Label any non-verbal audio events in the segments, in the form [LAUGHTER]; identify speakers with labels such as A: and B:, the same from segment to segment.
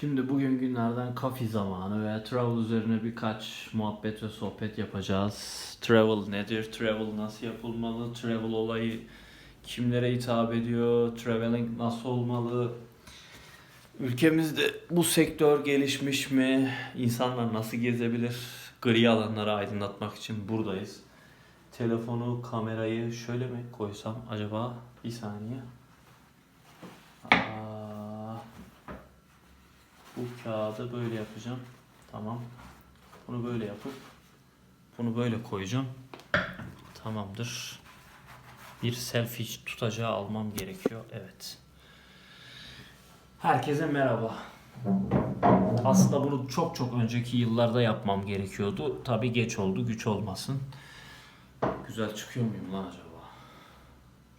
A: Şimdi bugün günlerden kafi zamanı ve travel üzerine birkaç muhabbet ve sohbet yapacağız. Travel nedir? Travel nasıl yapılmalı? Travel olayı kimlere hitap ediyor? Traveling nasıl olmalı? Ülkemizde bu sektör gelişmiş mi? İnsanlar nasıl gezebilir? Gri alanları aydınlatmak için buradayız. Telefonu, kamerayı şöyle mi koysam acaba? Bir saniye. Bu kağıdı böyle yapacağım. Tamam. Bunu böyle yapıp bunu böyle koyacağım. Tamamdır. Bir selfie tutacağı almam gerekiyor. Evet. Herkese merhaba. Aslında bunu çok çok önceki yıllarda yapmam gerekiyordu. Tabii geç oldu, güç olmasın. Güzel çıkıyor muyum lan acaba?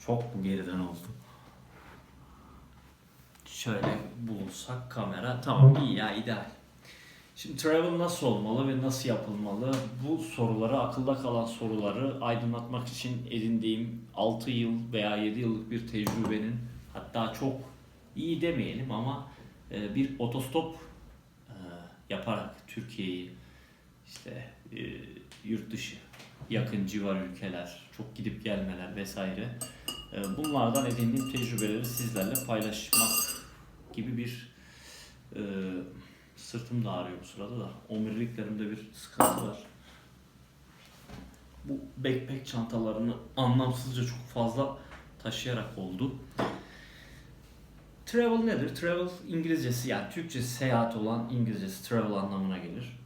A: Çok mu geriden oldu? Şöyle bulursak kamera tamam iyi ya ideal. Şimdi travel nasıl olmalı ve nasıl yapılmalı? Bu soruları, akılda kalan soruları aydınlatmak için edindiğim 6 yıl veya 7 yıllık bir tecrübenin hatta çok iyi demeyelim ama e, bir otostop e, yaparak Türkiye'yi işte e, yurt dışı, yakın civar ülkeler, çok gidip gelmeler vesaire bunlardan edindiğim tecrübeleri sizlerle paylaşmak gibi bir e, sırtım da ağrıyor bu sırada da. Omuriliklerimde bir sıkıntı var. Bu backpack çantalarını anlamsızca çok fazla taşıyarak oldu. Travel nedir? Travel İngilizcesi yani Türkçesi seyahat olan İngilizcesi travel anlamına gelir.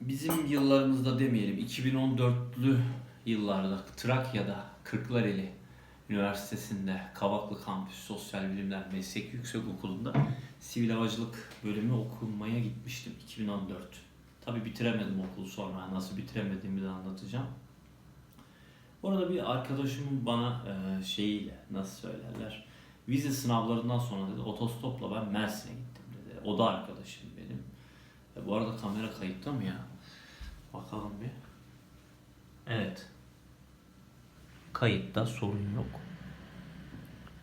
A: Bizim yıllarımızda demeyelim 2014'lü yıllarda Trakya'da Kırklareli Üniversitesi'nde Kavaklı Kampüs Sosyal Bilimler Meslek Yüksek Okulu'nda sivil havacılık bölümü okumaya gitmiştim 2014. Tabi bitiremedim okulu sonra nasıl bitiremediğimi de anlatacağım. Orada bir arkadaşımın bana e, şeyiyle nasıl söylerler vize sınavlarından sonra dedi otostopla ben Mersin'e gittim dedi. O da arkadaşım benim. E, bu arada kamera kayıtta mı ya? Bakalım bir. Evet. Kayıtta sorun yok.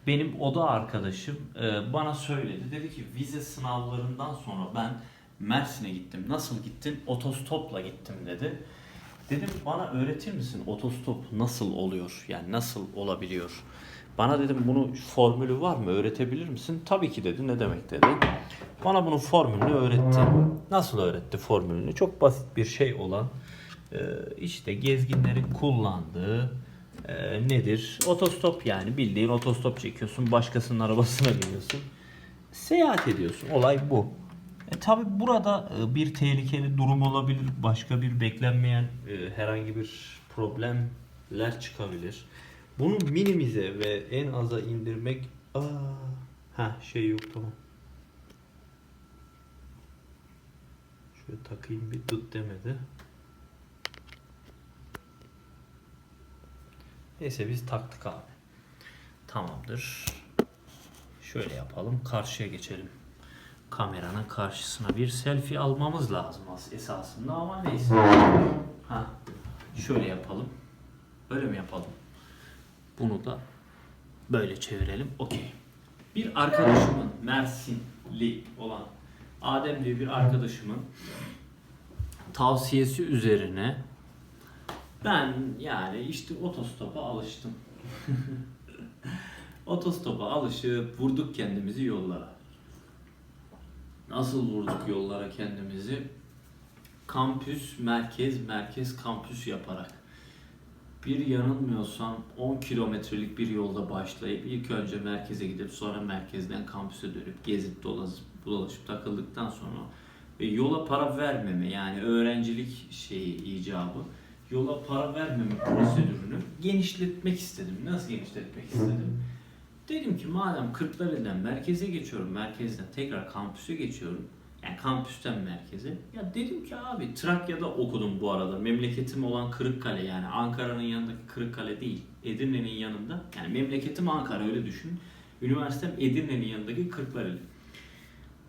A: Benim oda arkadaşım e, bana söyledi. Dedi ki vize sınavlarından sonra ben Mersin'e gittim. Nasıl gittin? Otostopla gittim dedi. Dedim bana öğretir misin otostop nasıl oluyor? Yani nasıl olabiliyor? Bana dedim bunu formülü var mı? Öğretebilir misin? Tabii ki dedi. Ne demek dedi. Bana bunun formülünü öğretti. Nasıl öğretti formülünü? Çok basit bir şey olan e, işte gezginlerin kullandığı e, nedir? Otostop yani bildiğin otostop çekiyorsun. Başkasının arabasına biniyorsun. Seyahat ediyorsun. Olay bu. E tabi burada e, bir tehlikeli durum olabilir. Başka bir beklenmeyen e, herhangi bir problemler çıkabilir. Bunu minimize ve en aza indirmek aa ha şey yok tamam. Şöyle takayım bir tut demedi. Neyse biz taktık abi. Tamamdır. Şöyle yapalım. Karşıya geçelim. Kameranın karşısına bir selfie almamız lazım as- esasında ama neyse. Ha. Şöyle yapalım. Böyle mi yapalım? Bunu da böyle çevirelim. Okey. Bir arkadaşımın Mersinli olan Adem diye bir arkadaşımın tavsiyesi üzerine ben yani işte otostopa alıştım. [LAUGHS] otostopa alışıp vurduk kendimizi yollara. Nasıl vurduk yollara kendimizi? Kampüs, merkez, merkez kampüs yaparak. Bir yanılmıyorsam 10 kilometrelik bir yolda başlayıp ilk önce merkeze gidip sonra merkezden kampüse dönüp gezip dolaşıp, dolaşıp takıldıktan sonra yola para vermeme yani öğrencilik şeyi icabı yola para vermeme prosedürünü genişletmek istedim. Nasıl genişletmek istedim? Dedim ki madem Kırklareli'den merkeze geçiyorum, merkezden tekrar kampüse geçiyorum. Yani kampüsten merkeze. Ya dedim ki abi Trakya'da okudum bu arada. Memleketim olan Kırıkkale yani Ankara'nın yanındaki Kırıkkale değil. Edirne'nin yanında. Yani memleketim Ankara öyle düşün. Üniversitem Edirne'nin yanındaki Kırklareli.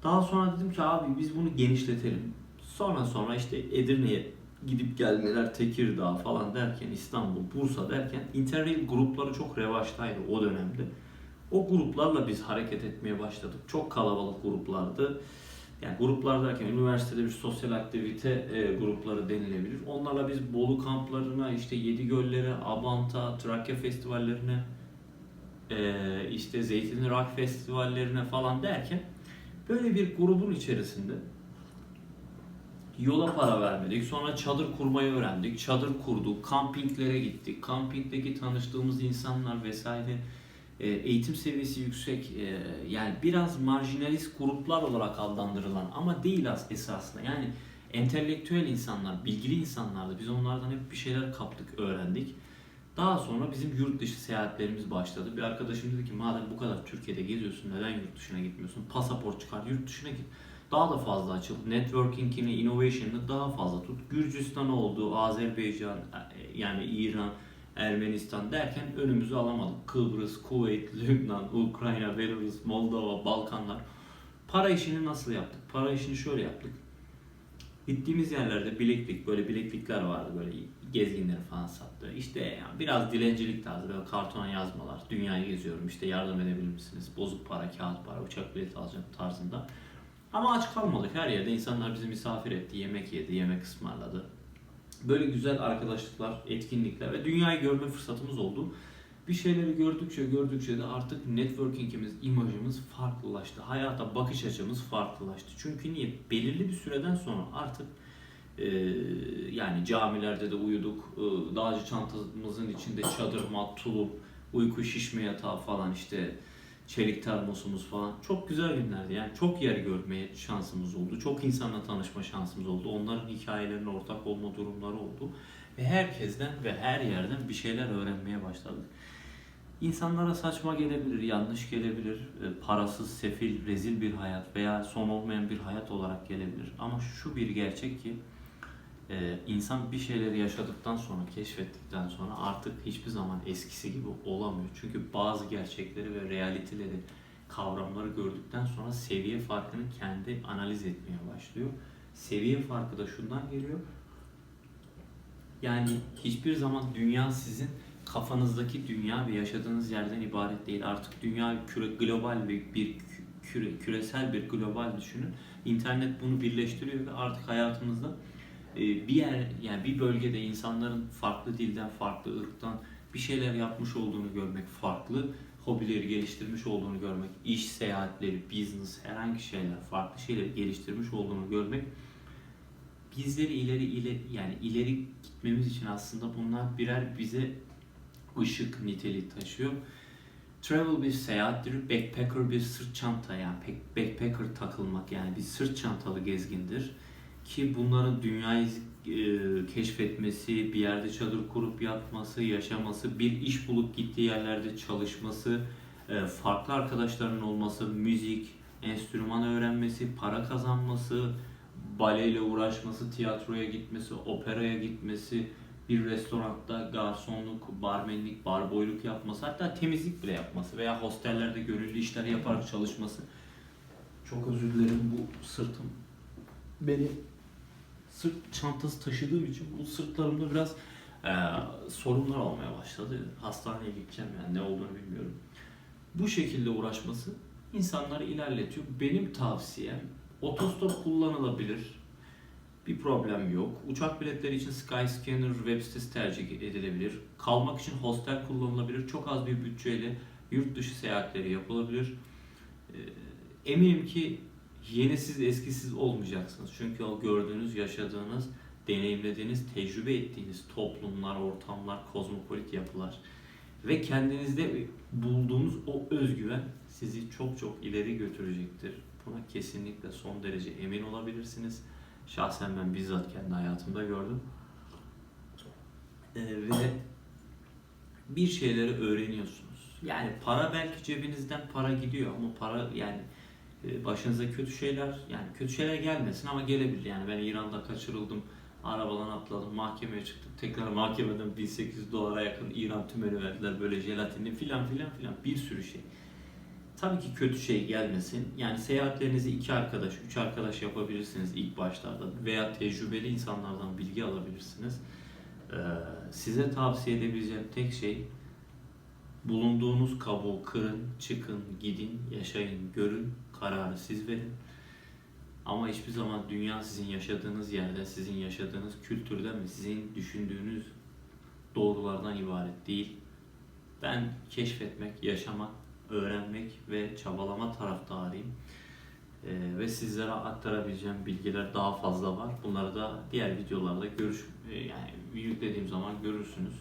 A: Daha sonra dedim ki abi biz bunu genişletelim. Sonra sonra işte Edirne'ye gidip gelmeler Tekirdağ falan derken İstanbul, Bursa derken interrail grupları çok revaçtaydı o dönemde. O gruplarla biz hareket etmeye başladık. Çok kalabalık gruplardı. Yani gruplar derken üniversitede bir sosyal aktivite e, grupları denilebilir. Onlarla biz Bolu kamplarına, işte Yedigöller'e, Abant'a, Trakya festivallerine, e, işte Zeytinli Rock festivallerine falan derken böyle bir grubun içerisinde yola para vermedik. Sonra çadır kurmayı öğrendik. Çadır kurduk, kampinglere gittik. Kampingdeki tanıştığımız insanlar vesaire e, eğitim seviyesi yüksek e, yani biraz marjinalist gruplar olarak adlandırılan ama değil as esasında yani entelektüel insanlar, bilgili insanlardı. Biz onlardan hep bir şeyler kaptık, öğrendik. Daha sonra bizim yurt dışı seyahatlerimiz başladı. Bir arkadaşım dedi ki madem bu kadar Türkiye'de geziyorsun neden yurt dışına gitmiyorsun? Pasaport çıkar yurt dışına git. Daha da fazla açıl. Networking'ini, innovation'ını daha fazla tut. Gürcistan oldu, Azerbaycan, e, yani İran, Ermenistan derken önümüzü alamadık. Kıbrıs, Kuveyt, [LAUGHS] Lübnan, Ukrayna, Belarus, Moldova, Balkanlar. Para işini nasıl yaptık? Para işini şöyle yaptık. Gittiğimiz yerlerde bileklik, böyle bileklikler vardı böyle gezginleri falan sattı. İşte yani biraz dilencilik tarzı böyle kartona yazmalar. Dünyayı geziyorum işte yardım edebilir misiniz? Bozuk para, kağıt para, uçak bileti alacağım tarzında. Ama aç kalmadık. Her yerde insanlar bizi misafir etti, yemek yedi, yemek ısmarladı. Böyle güzel arkadaşlıklar, etkinlikler ve dünyayı görme fırsatımız oldu. Bir şeyleri gördükçe gördükçe de artık networkingimiz, imajımız farklılaştı. Hayata bakış açımız farklılaştı. Çünkü niye? Belirli bir süreden sonra artık e, yani camilerde de uyuduk. E, dağcı çantamızın içinde çadır, mat, tulum, uyku şişme yatağı falan işte çelik termosumuz falan. Çok güzel günlerdi. Yani çok yer görmeye şansımız oldu. Çok insanla tanışma şansımız oldu. Onların hikayelerine ortak olma durumları oldu. Ve herkesten ve her yerden bir şeyler öğrenmeye başladık. İnsanlara saçma gelebilir, yanlış gelebilir, e, parasız, sefil, rezil bir hayat veya son olmayan bir hayat olarak gelebilir. Ama şu bir gerçek ki e, insan bir şeyleri yaşadıktan sonra, keşfettikten sonra artık hiçbir zaman eskisi gibi olamıyor. Çünkü bazı gerçekleri ve realiteleri, kavramları gördükten sonra seviye farkını kendi analiz etmeye başlıyor. Seviye farkı da şundan geliyor. Yani hiçbir zaman dünya sizin kafanızdaki dünya ve yaşadığınız yerden ibaret değil. Artık dünya küre, global bir, bir küre, küresel bir global düşünün. İnternet bunu birleştiriyor ve artık hayatımızda bir yer yani bir bölgede insanların farklı dilden, farklı ırktan bir şeyler yapmış olduğunu görmek farklı, hobileri geliştirmiş olduğunu görmek, iş seyahatleri, business, herhangi şeyler, farklı şeyleri geliştirmiş olduğunu görmek bizleri ileri ileri yani ileri gitmemiz için aslında bunlar birer bize ışık niteliği taşıyor. Travel bir seyahattir, backpacker bir sırt çanta yani backpacker takılmak yani bir sırt çantalı gezgindir. Ki bunların dünyayı e, keşfetmesi, bir yerde çadır kurup yatması, yaşaması, bir iş bulup gittiği yerlerde çalışması, e, farklı arkadaşlarının olması, müzik, enstrüman öğrenmesi, para kazanması, baleyle uğraşması, tiyatroya gitmesi, operaya gitmesi, bir restoranda garsonluk, barmenlik, barboyluk yapması, hatta temizlik bile yapması veya hostellerde gönüllü işler yaparak çalışması. Çok özür dilerim bu sırtım beni sırt çantası taşıdığım için bu sırtlarımda biraz e, sorunlar olmaya başladı. Hastaneye gideceğim yani ne olduğunu bilmiyorum. Bu şekilde uğraşması insanları ilerletiyor. Benim tavsiyem otostop kullanılabilir. Bir problem yok. Uçak biletleri için Skyscanner web sitesi tercih edilebilir. Kalmak için hostel kullanılabilir. Çok az bir bütçeyle yurt dışı seyahatleri yapılabilir. Ee, eminim ki yenisiz eskisiz olmayacaksınız. Çünkü o gördüğünüz, yaşadığınız, deneyimlediğiniz, tecrübe ettiğiniz toplumlar, ortamlar, kozmopolit yapılar ve kendinizde bulduğunuz o özgüven sizi çok çok ileri götürecektir. Buna kesinlikle son derece emin olabilirsiniz. Şahsen ben bizzat kendi hayatımda gördüm. Ee, ve bir şeyleri öğreniyorsunuz. Yani para belki cebinizden para gidiyor ama para yani başınıza kötü şeyler yani kötü şeyler gelmesin ama gelebilir. Yani ben İran'da kaçırıldım, arabadan atladım, mahkemeye çıktık. Tekrar mahkemeden 1800 dolara yakın İran tümeni verdiler böyle jelatinli filan filan filan bir sürü şey. Tabii ki kötü şey gelmesin. Yani seyahatlerinizi iki arkadaş, üç arkadaş yapabilirsiniz ilk başlarda veya tecrübeli insanlardan bilgi alabilirsiniz. Ee, size tavsiye edebileceğim tek şey Bulunduğunuz kabuğu kırın, çıkın, gidin, yaşayın, görün. Kararı siz verin. Ama hiçbir zaman dünya sizin yaşadığınız yerde, sizin yaşadığınız kültürden ve sizin düşündüğünüz doğrulardan ibaret değil. Ben keşfetmek, yaşamak, öğrenmek ve çabalama taraftarıyım. Ee, ve sizlere aktarabileceğim bilgiler daha fazla var. Bunları da diğer videolarda görüş e, yani yüklediğim zaman görürsünüz.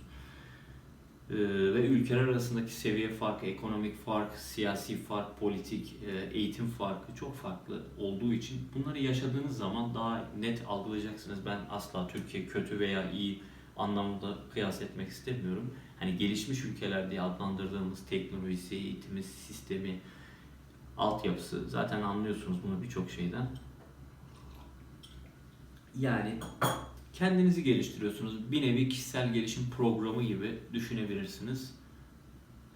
A: Ee, ve ülkeler arasındaki seviye farkı, ekonomik fark, siyasi fark, politik, e, eğitim farkı çok farklı olduğu için bunları yaşadığınız zaman daha net algılayacaksınız. Ben asla Türkiye kötü veya iyi anlamında kıyas etmek istemiyorum. Hani gelişmiş ülkeler diye adlandırdığımız teknolojisi, eğitimi, sistemi, altyapısı zaten anlıyorsunuz bunu birçok şeyden. Yani kendinizi geliştiriyorsunuz. Bir nevi kişisel gelişim programı gibi düşünebilirsiniz.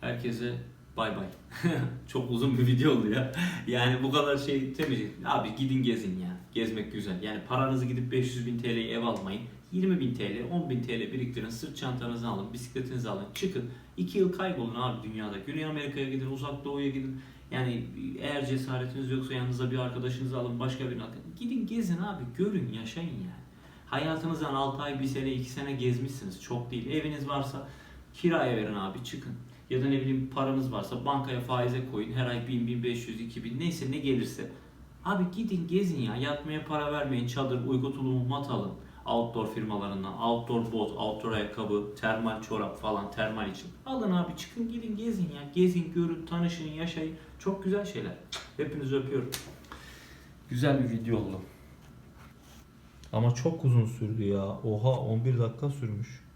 A: Herkese bay bay. [LAUGHS] Çok uzun bir video oldu ya. Yani bu kadar şey demeyecek. Abi gidin gezin ya. Gezmek güzel. Yani paranızı gidip 500 bin TL'ye ev almayın. 20 bin TL, 10 bin TL biriktirin. Sırt çantanızı alın, bisikletinizi alın. Çıkın. 2 yıl kaybolun abi dünyada. Güney Amerika'ya gidin, uzak doğuya gidin. Yani eğer cesaretiniz yoksa yanınıza bir arkadaşınızı alın, başka bir. Gidin gezin abi, görün, yaşayın yani. Hayatınızdan 6 ay, 1 sene, 2 sene gezmişsiniz. Çok değil. Eviniz varsa kiraya verin abi, çıkın. Ya da ne bileyim paranız varsa bankaya faize koyun. Her ay 1000, 1500, 2000 neyse ne gelirse. Abi gidin gezin ya. Yatmaya para vermeyin. Çadır, uyku tulumu, mat alın. Outdoor firmalarından. Outdoor bot, outdoor ayakkabı, termal çorap falan termal için. Alın abi çıkın gidin gezin ya. Gezin, görün, tanışın, yaşayın. Çok güzel şeyler. Hepinizi öpüyorum. Güzel bir video oldu.
B: Ama çok uzun sürdü ya. Oha 11 dakika sürmüş.